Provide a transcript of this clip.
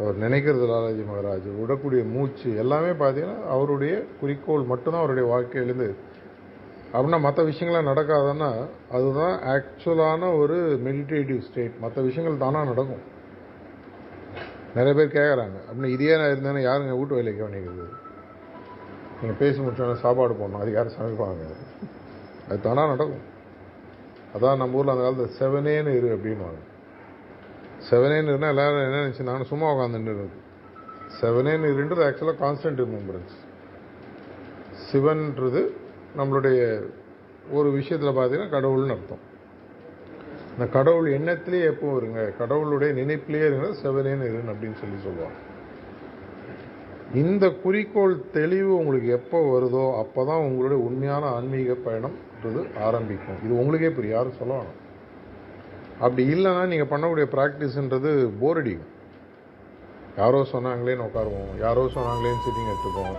அவர் நினைக்கிறது லாலாஜி மகாராஜ் விடக்கூடிய மூச்சு எல்லாமே பார்த்தீங்கன்னா அவருடைய குறிக்கோள் மட்டும்தான் அவருடைய வாழ்க்கையிலேருந்து. அப்படின்னா மற்ற விஷயங்கள்லாம் நடக்காதுன்னா அதுதான் ஆக்சுவலான ஒரு மெடிடேட்டிவ் ஸ்டேட் மற்ற விஷயங்கள் தானாக நடக்கும். நிறைய பேர் கேட்குறாங்க அப்படின்னா இதே நான் இருந்தேன்னா யாருங்க வீட்டு வேலைக்கு கவனிக்கிறது நீங்கள் பேசி முடிச்சோன்னா சாப்பாடு போடணும். அது யாரும் சமைப்பாங்க. அது தானாக நடக்கும். அதான் நம்ம ஊரில் அந்த காலத்தில் செவனேன்னு இரு அப்படின்வாங்க செவனேன்னு இருந்தால் எல்லாரும் என்ன நினச்சி நானும் சும்மா உட்காந்துட்டு இருக்கு செவனேன்னு இருன்றது ஆக்சுவலாக கான்ஸ்டன்ட் ரிமெம்பரன்ஸ் சிவன்றது நம்மளுடைய ஒரு விஷயத்தில் பார்த்தீங்கன்னா கடவுள்னு அர்த்தம். இந்த கடவுள் எண்ணத்திலேயே எப்போ வருங்க கடவுளுடைய நினைப்பிலேயே இருங்க செவனேன்னு இருன்னு அப்படின்னு சொல்லி சொல்லுவாங்க. இந்த குறிக்கோள் தெளிவு உங்களுக்கு எப்போ வருதோ அப்போ தான் உங்களுடைய உண்மையான ஆன்மீக பயணம்ன்றது ஆரம்பிக்கும். இது உங்களுக்கே இப்போ யாரும் சொல்ல வேணாம். அப்படி இல்லைன்னா நீங்கள் பண்ணக்கூடிய ப்ராக்டிஸ்ன்றது போர் அடிக்கும். யாரோ சொன்னாங்களேன்னு உட்காருவோம். யாரோ சொன்னாங்களேன்னு சிட்டிங் எடுத்துப்போம்.